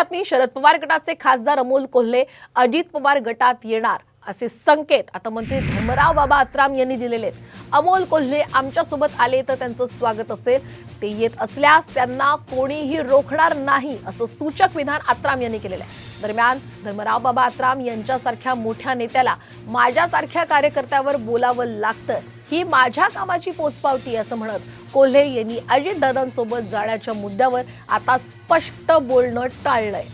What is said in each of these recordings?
बातमी शरद पवार गटाचे खासदार अमोल कोल्हे अजित पवार गटात येणार. असे संकेत आता मंत्री धर्मराव बाबा आत्राम यांनी दिलेले आहेत. अमोल कोल्हे आमच्यासोबत आले तर त्यांचं स्वागत असेल. ते येत असल्यास त्यांना कोणीही रोखणार नाही असं सूचक विधान आत्राम यांनी केलेलं आहे. दरम्यान धर्मराव बाबा आत्राम यांच्यासारख्या मोठ्या नेत्याला माझ्यासारख्या कार्यकर्त्यावर बोलावं लागतं. ही माझ्या कामाची पोचपावती असं म्हणत कोल्हे यांनी अजितदादांसोबत जाण्याच्या मुद्द्यावर आता स्पष्ट बोलणं टाळलंय.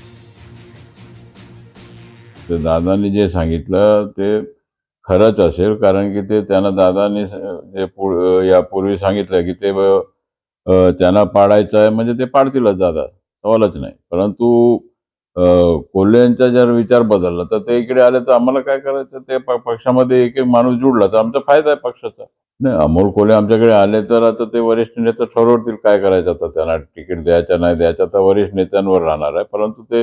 ते दादांनी जे सांगितलं ते खरंच असेल कारण की ते त्यांना दादांनी जे यापूर्वी सांगितलं की ते त्यांना पाडायचं आहे म्हणजे ते पाडतीलच दादा सवालच नाही. परंतु अ, कोल्हे यांचा जर विचार बदलला तर ते इकडे आले तर आम्हाला काय करायचं? ते पक्षामध्ये एक एक माणूस जुडला तर आमचा फायदा आहे पक्षाचा. नाही अमोल कोल्हे आमच्याकडे आले तर आता ते वरिष्ठ नेते ठरवतील काय करायचं आता त्यांना तिकीट द्यायचं नाही द्यायचं आता वरिष्ठ नेत्यांवर राहणार आहे परंतु ते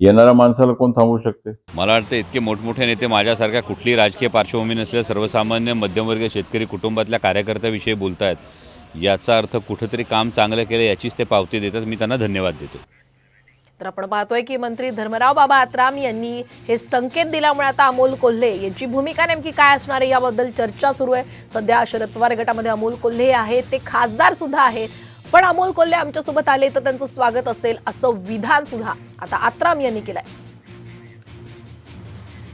येणाऱ्या माणसाला कोण थांबवू शकते? मला वाटतं इतके मोठमोठे नेते माझ्यासारख्या कुठलीही राजकीय पार्श्वभूमी नसलेल्या सर्वसामान्य मध्यमवर्गीय शेतकरी कुटुंबातल्या कार्यकर्त्याविषयी बोलत आहेत याचा अर्थ कुठेतरी काम चांगलं केलं याचीच ते पावती देतात. मी त्यांना धन्यवाद देतो. तर आपण पाहतोय की मंत्री धर्मराव बाबा आत्राम यांनी हे संकेत दिल्यामुळे आता अमोल कोल्हे यांची भूमिका नेमकी काय असणार आहे? याबद्दल चर्चा सुरू आहे. सध्या शरद पवार गटामध्ये अमोल कोल्हे आहेत. ते खासदार सुद्धा आहेत. पण अमोल कोल्हे आमच्यासोबत आले तर त्यांचं स्वागत असेल असं विधान सुद्धा आता आत्राम यांनी केलंय.